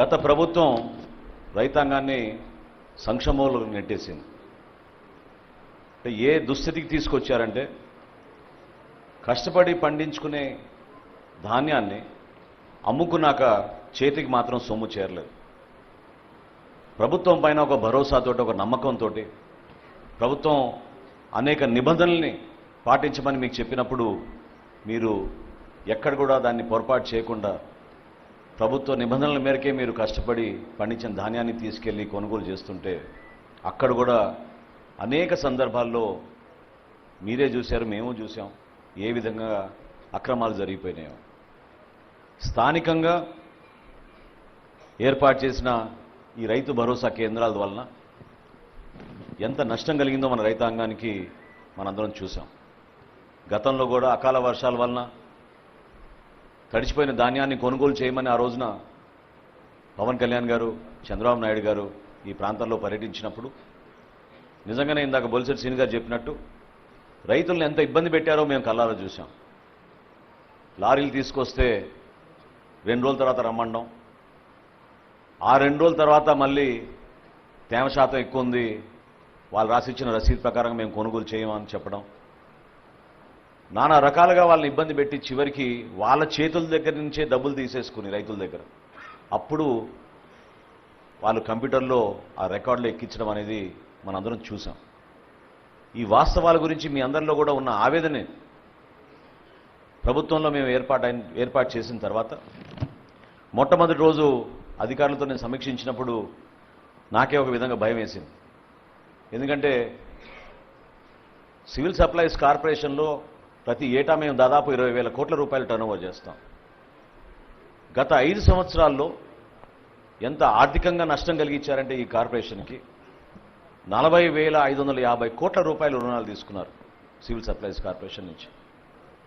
గత ప్రభుత్వం రైతాంగాన్ని సంక్షేమంలో నెట్టేసింది. అంటే ఏ దుస్థితికి తీసుకొచ్చారంటే కష్టపడి పండించుకునే ధాన్యాన్ని అమ్ముకున్నాక చేతికి మాత్రం సొమ్ము చేరలేదు. ప్రభుత్వం పైన ఒక భరోసాతో ఒక నమ్మకంతో ప్రభుత్వం అనేక నిబంధనల్ని పాటించమని మీకు చెప్పినప్పుడు మీరు ఎక్కడ కూడా దాన్ని పొరపాటు చేయకుండా ప్రభుత్వ నిబంధనల మేరకే మీరు కష్టపడి పండించిన ధాన్యాన్ని తీసుకెళ్ళి కొనుగోలు చేస్తుంటే అక్కడ కూడా అనేక సందర్భాల్లో మీరే చూశారు మేము చూసాం ఏ విధంగా అక్రమాలు జరిగిపోయినాయో. స్థానికంగా ఏర్పాటు చేసిన ఈ రైతు భరోసా కేంద్రాల వలన ఎంత నష్టం కలిగిందో మన రైతాంగానికి మనందరం చూసాం గతంలో కూడా అకాల వర్షాల వలన తడిచిపోయిన ధాన్యాన్ని కొనుగోలు చేయమని ఆ రోజున పవన్ కళ్యాణ్ గారు చంద్రబాబు నాయుడు గారు ఈ ప్రాంతంలో పర్యటించినప్పుడు నిజంగానే ఇందాక బొలిసెట్ సీని గారు చెప్పినట్టు రైతులను ఎంత ఇబ్బంది పెట్టారో మేము కళ్ళారా చూసాం లారీలు తీసుకొస్తే రెండు రోజుల తర్వాత రమ్మండం ఆ రెండు రోజుల తర్వాత మళ్ళీ తేమ శాతం ఎక్కువ ఉంది వాళ్ళు రాసిచ్చిన రసీదు ప్రకారం మేము కొనుగోలు చేయమని చెప్పడం నానా రకాలుగా వాళ్ళని ఇబ్బంది పెట్టి చివరికి వాళ్ళ చేతుల దగ్గర నుంచే డబ్బులు తీసేసుకుని రైతుల దగ్గర. అప్పుడు వాళ్ళు కంప్యూటర్లో ఆ రికార్డులు ఎక్కించడం అనేది మనందరం చూసాం. ఈ వాస్తవాల గురించి మీ అందరిలో కూడా ఉన్న ఆవేదనే ప్రభుత్వంలో మేము ఏర్పాటు ఏర్పాటు చేసిన తర్వాత మొట్టమొదటి రోజు అధికారులతో నేను సమీక్షించినప్పుడు నాకే ఒక విధంగా భయం వేసింది. ఎందుకంటే సివిల్ సప్లైస్ కార్పొరేషన్లో ప్రతి ఏటా మేము దాదాపు ఇరవై వేల కోట్ల రూపాయలు టర్నోవర్ చేస్తాం. గత ఐదు సంవత్సరాల్లో ఎంత ఆర్థికంగా నష్టం కలిగించారంటే ఈ కార్పొరేషన్కి నలభై వేల ఐదు వందల యాభై కోట్ల రూపాయల రుణాలు తీసుకున్నారు సివిల్ సప్లైస్ కార్పొరేషన్ నుంచి.